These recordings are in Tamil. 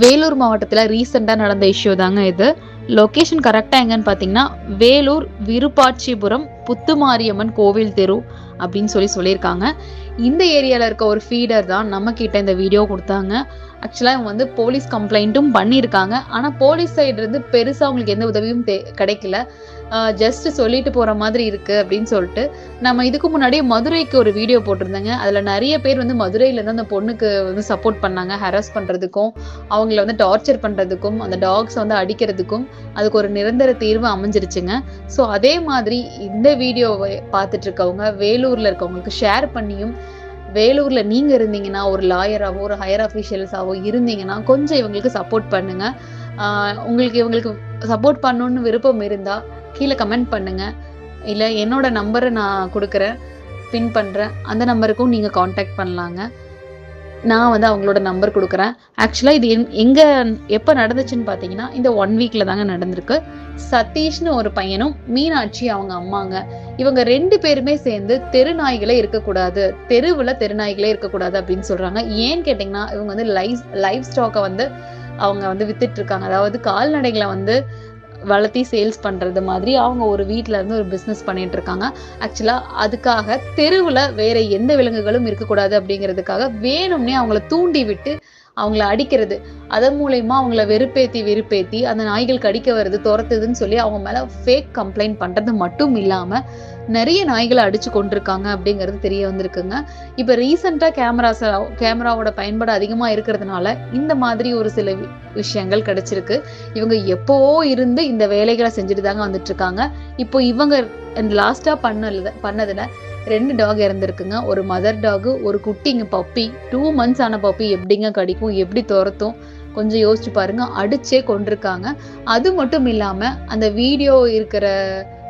வேலூர் மாவட்டத்தில் ரீசெண்டாக நடந்த இஷ்யூ தாங்க இது. லொக்கேஷன் கரெக்டாக எங்கன்னு பார்த்தீங்கன்னா வேலூர் விருப்பாட்சிபுரம் புத்துமாரியம்மன் கோவில் தெரு அப்படின்னு சொல்லி சொல்லியிருக்காங்க. இந்த ஏரியாவில் இருக்க ஒரு ஃபீடர் தான் நம்ம கிட்ட இந்த வீடியோ கொடுத்தாங்க. ஆக்சுவலாக இவங்க வந்து போலீஸ் கம்ப்ளைண்ட்டும் பண்ணியிருக்காங்க. ஆனால் போலீஸ் சைடு இருந்து பெருசாக அவங்களுக்கு எந்த உதவியும் தே கிடைக்கல. ஜஸ்ட் சொல்லிட்டு போகிற மாதிரி இருக்கு அப்படின்னு சொல்லிட்டு நம்ம இதுக்கு முன்னாடியே மதுரைக்கு ஒரு வீடியோ போட்டிருந்தேங்க. அதில் நிறைய பேர் வந்து மதுரையிலேருந்து அந்த பொண்ணுக்கு வந்து சப்போர்ட் பண்ணாங்க ஹராஸ் பண்ணுறதுக்கும் அவங்கள வந்து டார்ச்சர் பண்ணுறதுக்கும் அந்த டாக்ஸ் வந்து அடிக்கிறதுக்கும் அதுக்கு ஒரு நிரந்தர தீர்வு அமைஞ்சிருச்சுங்க. ஸோ அதே மாதிரி இந்த வீடியோவை பார்த்துட்டு இருக்கவங்க வேலூரில் இருக்கவங்களுக்கு ஷேர் பண்ணியும் வேலூர்ல நீங்க இருந்தீங்கன்னா ஒரு லாயராவோ ஒரு ஹையர் அஃபீஷியல்ஸாவோ இருந்தீங்கன்னா கொஞ்சம் இவங்களுக்கு சப்போர்ட் பண்ணுங்க. உங்களுக்கு இவங்களுக்கு சப்போர்ட் பண்ணணும்னு விருப்பம் இருந்தால் கீழே கமெண்ட் பண்ணுங்க. இல்ல என்னோட நம்பரை நான் கொடுக்குறேன். பின் பண்றேன். அந்த நம்பருக்கும் நீங்க காண்டாக்ட் பண்ணலாங்க. நான் வந்து அவங்களோட நம்பர் கொடுக்குறேன். ஆக்சுவலாக இது எங்- எங்க எப்போ நடந்துச்சுன்னு பார்த்தீங்கன்னா இந்த ஒன் வீக்கில் தாங்க நடந்திருக்கு. சதீஷ்னு ஒரு பையனும் மீனாட்சி அவங்க அம்மாங்க. இவங்க ரெண்டு பேருமே சேர்ந்து தெரு நாய்களே இருக்கக்கூடாது. தெருவில் தெரு நாய்களே இருக்கக்கூடாது அப்படின்னு சொல்கிறாங்க ஏன்னு கேட்டிங்கன்னா இவங்க வந்து லைஃப் லைஃப் ஸ்டாக்கை வந்து அவங்க வந்து வித்துட்டு இருக்காங்க. அதாவது கால்நடைகளை வந்து வளர்த்தி சேல்ஸ் பண்றது மாதிரி அவங்க ஒரு வீட்டில் இருந்து ஒரு பிசினஸ் பண்ணிட்டு இருக்காங்க. ஆக்சுவலா அதுக்காக தெருவுல வேற எந்த விலங்குகளும் இருக்கக்கூடாது அப்படிங்கிறதுக்காக வேணும்னே அவங்கள தூண்டி விட்டு அவங்கள அடிக்கிறது. அதன் மூலயமா அவங்கள வெறுப்பேத்தி வெறுப்பேத்தி அந்த நாய்கள் கடிக்க வருது துரத்துதுன்னு சொல்லி அவங்க மேல ஃபேக் கம்ப்ளைண்ட் பண்றது மட்டும் இல்லாம நிறைய நாய்களை அடிச்சு கொண்டிருக்காங்க அப்படிங்கிறது தெரிய வந்திருக்குங்க. இப்ப ரீசெண்டா கேமராஸ் கேமராவோட பயன்பாடு அதிகமா இருக்கிறதுனால இந்த மாதிரி ஒரு சில வி- விஷயங்கள் கிடைச்சிருக்கு. இவங்க எப்போவோ இருந்து இந்த வேலைகளை செஞ்சுட்டு தாங்க வந்துட்டு இருக்காங்க இப்போ இவங்க லாஸ்டா பண்ணல பண்ணதுல ரெண்டு டாக் இறந்துருக்குங்க. ஒரு மதர் டாக் ஒரு குட்டிங்க பப்பி டூ மந்த்ஸ் ஆன பப்பி எப்படிங்க கடிக்கும் எப்படி துரத்தும்? கொஞ்சம் யோசிச்சு பாருங்க. அடிச்சே கொண்டிருக்காங்க அது மட்டும் இல்லாம அந்த வீடியோ இருக்கிற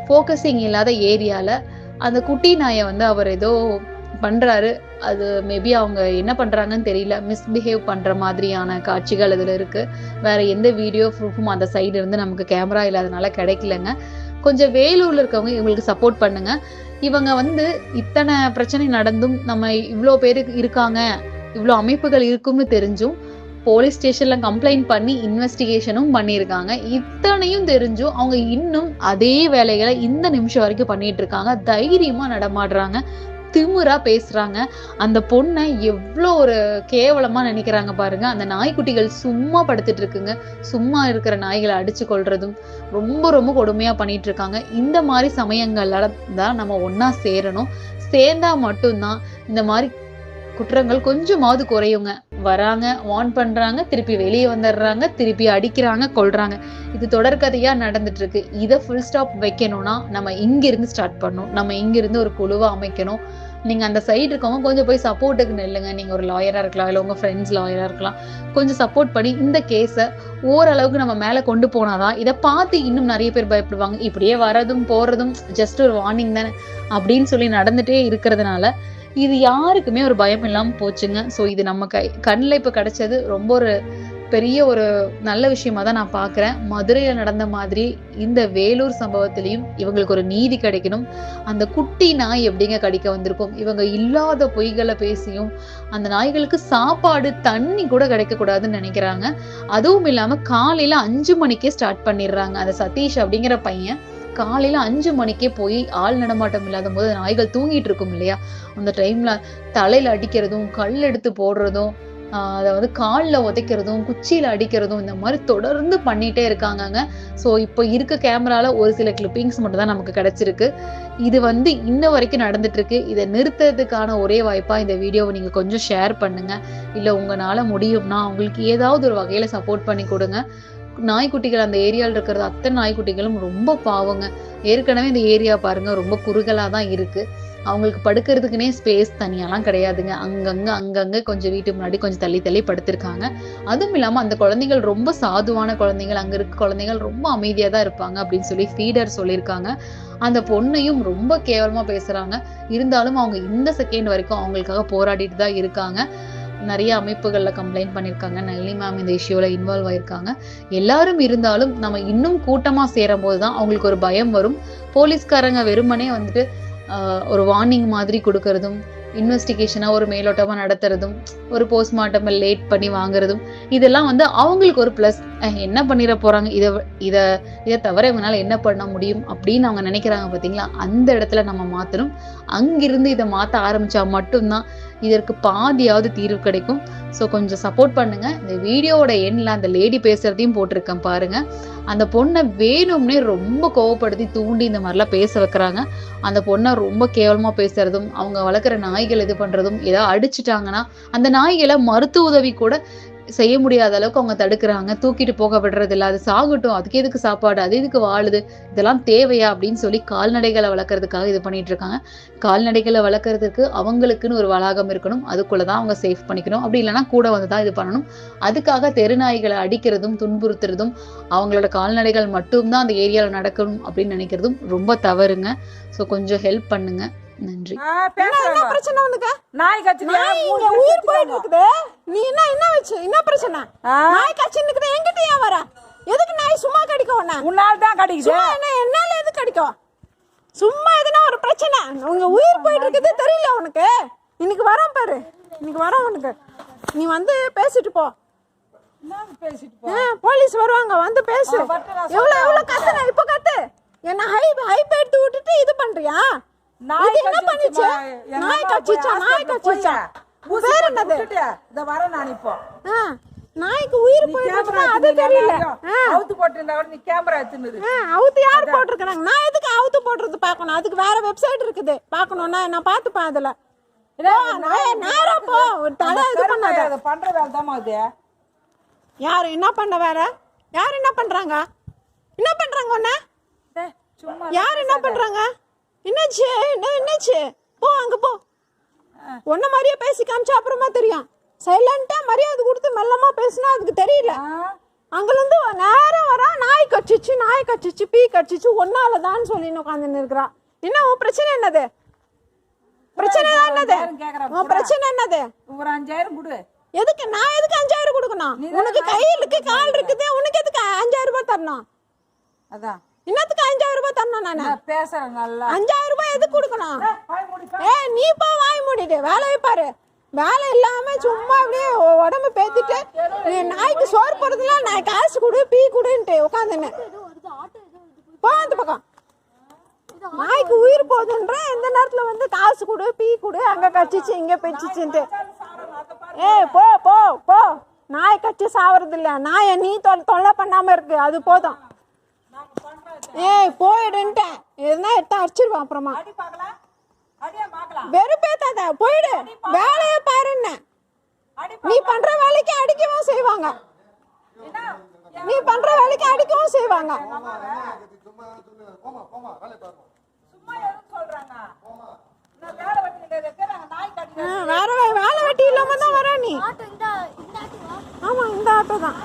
ஃபோக்கஸிங் இல்லாத ஏரியால அந்த குட்டி நாயை வந்து அவர் ஏதோ பண்றாரு. அது மேபி அவங்க என்ன பண்றாங்கன்னு தெரியல. மிஸ்பிஹேவ் பண்ற மாதிரியான காட்சிகள் இதுல இருக்கு. வேற எந்த வீடியோ ப்ரூஃபும் அந்த சைடு இருந்து நமக்கு கேமரா இல்லாதனால கிடைக்கலங்க. கொஞ்சம் வேலூர்ல இருக்கவங்க இவங்களுக்கு சப்போர்ட் பண்ணுங்க. இவங்க வந்து இத்தனை பிரச்சனை நடந்தும் நம்ம இவ்வளோ பேருக்கு இருக்காங்க இவ்வளோ அமைப்புகள் இருக்கும்னு தெரிஞ்சும் போலீஸ் ஸ்டேஷன்ல கம்ப்ளைண்ட் பண்ணி இன்வெஸ்டிகேஷனும் பண்ணியிருக்காங்க. இத்தனையும் தெரிஞ்சும் அவங்க இன்னும் அதே வேலைகளை இந்த நிமிஷம் வரைக்கும் பண்ணிட்டு இருக்காங்க. தைரியமா நடமாடுறாங்க. திமுறா பேசுறாங்க. அந்த பொண்ணை எவ்வளோ ஒரு கேவலமா நினைக்கிறாங்க பாருங்க. அந்த நாய்க்குட்டிகள் சும்மா படுத்துட்டு இருக்குங்க. சும்மா இருக்கிற நாய்களை அடிச்சு கொள்றதும் ரொம்ப ரொம்ப கொடுமையா பண்ணிட்டு இருக்காங்க. இந்த மாதிரி சமயங்கள்ல தான் நம்ம ஒன்னா சேரணும். சேர்ந்தா மட்டும்தான் இந்த மாதிரி குற்றங்கள் கொஞ்சமாவது குறையுங்க. வராங்க வார்ன் பண்றாங்க திருப்பி வெளியே வந்துடுறாங்க திருப்பி அடிக்கிறாங்க கொல்றாங்க. இது தொடர்கதையா நடந்துட்டு இருக்கு. இதை ஃபுல் ஸ்டாப் வைக்கணும்னா நம்ம இங்கிருந்து ஸ்டார்ட் பண்ணணும். நம்ம இங்கிருந்து ஒரு குழுவை அமைக்கணும். நீங்க அந்த சைடு இருக்கவங்க கொஞ்சம் போய் சப்போர்ட்டுக்கு நில்லுங்க. நீங்க ஒரு லாயரா இருக்கலாம் இல்ல உங்க ஃப்ரெண்ட்ஸ் லாயரா இருக்கலாம். கொஞ்சம் சப்போர்ட் பண்ணி இந்த கேஸை ஓரளவுக்கு நம்ம மேல கொண்டு போனாதான் இதை பார்த்து இன்னும் நிறைய பேர் பயப்படுவாங்க. இப்படியே வரதும் போறதும் ஜஸ்ட் ஒரு வார்னிங் தானே அப்படின்னு சொல்லி நடந்துட்டே இருக்கிறதுனால இது யாருக்குமே ஒரு பயம் இல்லாம போச்சுங்க. ஸோ இது நம்ம கை கண்ணில் இப்போ கிடைச்சது ரொம்ப ஒரு பெரிய ஒரு நல்ல விஷயமா தான் நான் பார்க்குறேன். மதுரையில நடந்த மாதிரி இந்த வேலூர் சம்பவத்திலையும் இவங்களுக்கு ஒரு நீதி கிடைக்கணும். அந்த குட்டி நாய் எப்படிங்க கடிக்க வந்திருக்கும்? இவங்க இல்லாத பொய்களை பேசியும் அந்த நாய்களுக்கு சாப்பாடு தண்ணி கூட கிடைக்க கூடாதுன்னு நினைக்கிறாங்க. அதுவும் இல்லாம காலையில அஞ்சு மணிக்கே ஸ்டார்ட் பண்ணிடுறாங்க. அந்த சதீஷ் அப்படிங்கிற பையன் காலையில அஞ்சு மணிக்கே போய் ஆள் நடமாட்டம் இல்லாத போது நாய்கள் தூங்கிட்டு இருக்கும் இல்லையா? அந்த டைம்ல தலையில அடிக்கிறதும் கல் எடுத்து போடுறதும் அதை வந்து காலில் உதைக்கிறதும் குச்சியில் அடிக்கிறதும் இந்த மாதிரி தொடர்ந்து பண்ணிகிட்டே இருக்காங்கங்க. ஸோ இப்போ இருக்க கேமரால ஒரு சில கிளிப்பிங்ஸ் மட்டும் தான் நமக்கு கிடைச்சிருக்கு. இது வந்து இன்ன வரைக்கும் நடந்துட்டுருக்கு. இதை நிறுத்துறதுக்கான ஒரே வாய்ப்பாக இந்த வீடியோவை நீங்கள் கொஞ்சம் ஷேர் பண்ணுங்கள் இல்லை உங்களால் முடியும்னா உங்களுக்கு ஏதாவது ஒரு வகையில் சப்போர்ட் பண்ணி கொடுங்க. நாய்க்குட்டிகள் அந்த ஏரியாவில் இருக்கிறது அத்தனை நாய்க்குட்டிகளும் ரொம்ப பாவங்க. ஏற்கனவே இந்த ஏரியா பாருங்க ரொம்ப குறுகலாக தான் இருக்குது அவங்களுக்கு படுக்கிறதுக்குனே ஸ்பேஸ் தனியாலாம் கிடையாதுங்க. அங்கங்க அங்கங்க கொஞ்சம் வீட்டு முன்னாடி கொஞ்சம் தள்ளி தள்ளி படுத்திருக்காங்க. அதுவும் இல்லாம அந்த குழந்தைகள் ரொம்ப சாதுவான குழந்தைகள் அங்க இருக்க குழந்தைகள் ரொம்ப அமைதியா தான் இருப்பாங்க அப்படின்னு சொல்லி ஃபீடர் சொல்லியிருக்காங்க. அந்த பொண்ணையும் ரொம்ப கேவலமா பேசுறாங்க. இருந்தாலும் அவங்க இந்த செகண்ட் வரைக்கும் அவங்களுக்காக போராடிட்டு தான் இருக்காங்க. நிறைய அமைப்புகளில் கம்ப்ளைண்ட் பண்ணியிருக்காங்க. நளினி மேம் இந்த இஷ்யூவில் இன்வால்வ் ஆயிருக்காங்க. எல்லாரும் இருந்தாலும் நம்ம இன்னும் கூட்டமாக சேரும் போது தான் அவங்களுக்கு ஒரு பயம் வரும். போலீஸ்காரங்க வெறுமனே வந்துட்டு ஒரு வார்னிங் மாதிரி கொடுக்கறதும் இன்வெஸ்டிகேஷனாக ஒரு மேலோட்டமாக நடத்துறதும் ஒரு போஸ்ட்மார்ட்டம் லேட் பண்ணி வாங்குறதும் இதெல்லாம் வந்து அவங்களுக்கு ஒரு ப்ளஸ் என்ன பண்ணிட போறாங்க? இதை இதை இதை தவிர இவங்களால என்ன பண்ண முடியும் அப்படின்னு அவங்க நினைக்கிறாங்க பார்த்தீங்களா அந்த இடத்துல நம்ம மாற்றணும் அங்கிருந்து இதை மாற்ற ஆரம்பிச்சா மட்டும்தான் இதற்கு பாதியாவது தீர்வு கிடைக்கும். ஸோ கொஞ்சம் சப்போர்ட் பண்ணுங்க. இந்த வீடியோவோட எண்ணில் அந்த லேடி பேசுறதையும் போட்டிருக்கேன் பாருங்க. அந்த பொண்ணை வேணும்னே ரொம்ப கோவப்படுத்தி தூண்டி இந்த மாதிரிலாம் பேச வைக்கிறாங்க. அந்த பொண்ணை ரொம்ப கேவலமா பேசுறதும் அவங்க வளர்க்குற நாய்கள் இது பண்றதும் ஏதாவது அடிச்சிட்டாங்கன்னா அந்த நாய்களை மருத்துவ உதவி கூட செய்ய முடியாத அளவுக்கு அவங்க தடுக்கிறாங்க. தூக்கிட்டு போக விடுறது இல்லை அது சாகட்டும். அதுக்கு எதுக்கு சாப்பாடு? அது எதுக்கு வாழுது? இதெல்லாம் தேவையா? அப்படின்னு சொல்லி கால்நடைகளை வளர்க்கறதுக்காக இது பண்ணிட்டு இருக்காங்க. கால்நடைகளை வளர்க்கறதுக்கு அவங்களுக்குன்னு ஒரு வளாகம் இருக்கணும். அதுக்குள்ளதான் அவங்க சேஃப் பண்ணிக்கணும். அப்படி இல்லைன்னா கூட வந்து தான் இது பண்ணணும். அதுக்காக தெருநாய்களை அடிக்கிறதும் துன்புறுத்துறதும் அவங்களோட கால்நடைகள் மட்டும்தான் அந்த ஏரியாவில் நடக்கணும் அப்படின்னு நினைக்கிறதும் ரொம்ப தவறுங்க. ஸோ கொஞ்சம் ஹெல்ப் பண்ணுங்க. நன்றி. என்ன. பிரச்சனை உனக்கு? நாய் இங்க உயிர் போயிட்டு இருக்குது. நீ என்ன என்ன வச்சு? என்ன பிரச்சனை? நாய் கச்சின்னு இருக்குது. எங்கிட்ட ஏன் வர? எதுக்கு நாய் சும்மா கடிக்கும் உன்னை? உன்னால் தான் கிடைக்குது. சும்மா என்ன என்னால எது கடிக்கும் சும்மா எதுனா ஒரு பிரச்சனை. உங்க உயிர் போயிட்டு இருக்குது. தெரியல உனக்கு. இன்னைக்கு வரோம் பாரு. இன்னைக்கு வரோம் உனக்கு. நீ வந்து பேசிட்டு போ. போலீஸ் வருவாங்க. வந்து பேசு. எவ்வளவு எவ்வளவு கத்துன? இப்ப கத்து. என்ன ஹை ஹைப் எடுத்து விட்டுட்டு இது பண்றியா? நாய் என்ன. பண்ணுச்சு? நாய் கடிச்சிச்சா? நாய் பேர் போட்டு என்னது? இதோ வரேன் நான் இப்போ. நாய்க்கு உயிர் இருக்குன்னா அது தெரியல. அவுத்து போட்டிருந்தா கூட நீ கேமரா எடுத்துன்னு அவுத்து யார் போட்டிருக்காங்க நான் எதுக்கு அவுத்து போடுறது பார்க்கணும்? அதுக்கு வேற வெப்சைட் இருக்குது. பார்க்கணும்னா நான் பார்த்துப்பேன் அதுல. நேரா போ. தலை இது பண்ணாத. அதை பண்ற வேலை தான் அது? யார் என்ன பண்ண வேற? யார் என்ன பண்றாங்க? என்ன பண்றாங்க சும்மா யார் என்ன பண்றாங்க? என்னாச்சு? என்ன என்னாச்சு? போ அங்க போ. ஒன்ன மாதிரியே பேசி காமிச்சா அப்புறமா தெரியும். சைலண்டா மரியாதை கொடுத்து மெல்லமா பேசினா அதுக்கு தெரியல. அங்கிருந்து நேரம் வரா நாய் கடிச்சிச்சு நாய் கடிச்சிச்சு பீ கடிச்சிச்சு ஒன்னாலதான் சொல்லி உட்காந்துன்னு இருக்கிறா. என்ன உன் பிரச்சனை என்னது? பிரச்சனை தான் என்னது? உன் பிரச்சனை என்னது? ஒரு அஞ்சாயிரம் கொடு. எதுக்கு நான் எதுக்கு அஞ்சாயிரம் கொடுக்கணும்? உனக்கு கை இருக்கு கால் இருக்குது உனக்கு எதுக்கு அஞ்சாயிரம் ரூபாய் தரணும்? அதான். என்னத்துக்கு அஞ்சாயிரம் ரூபாய் தரணும் நானு? பேசுறேன் நல்லா. அஞ்சாயிரம் ரூபாய் எதுக்கு கொடுக்கணும். ஏ நீ போ வாய் மூடிட்டு வேலையை பாரு. வேலை இல்லாம சும்மா அப்படியே உடம்பு பேத்திட்டு நாய்க்கு சோறு போடுறதுல நான் காசு கொடு பீ கொடுன்ட்டு உட்காந்துன்னு போ அந்த பக்கம். நாய்க்கு உயிர் போகுதுன்ற எந்த நேரத்துல வந்து காசு கொடு பீ கொடு அங்க கச்சிச்சு இங்க பெச்சிச்சுன்ட்டு ஏய் போ போ போ. நாய் கச்சி சாவறது இல்ல நாயை நீ தொல் தொல்லை பண்ணாம இருக்கு அது போதும். ஏய் போயிடுன்ட்டேன். எதுனா எடுத்து அடிச்சிருவான் அப்புறமா. வெறுப்பேத்தாத போயிடு. வேலைய பாருன்ன. நீ பண்ற வேலைக்கு அடிக்கவும் செய்வாங்க. நீ பண்ற வேலைக்கு அடிக்கவும் செய்வாங்க. வேற வேலை வெட்டி இல்லாம தான் வர நீ. ஆமா இந்த ஆட்டோ தான்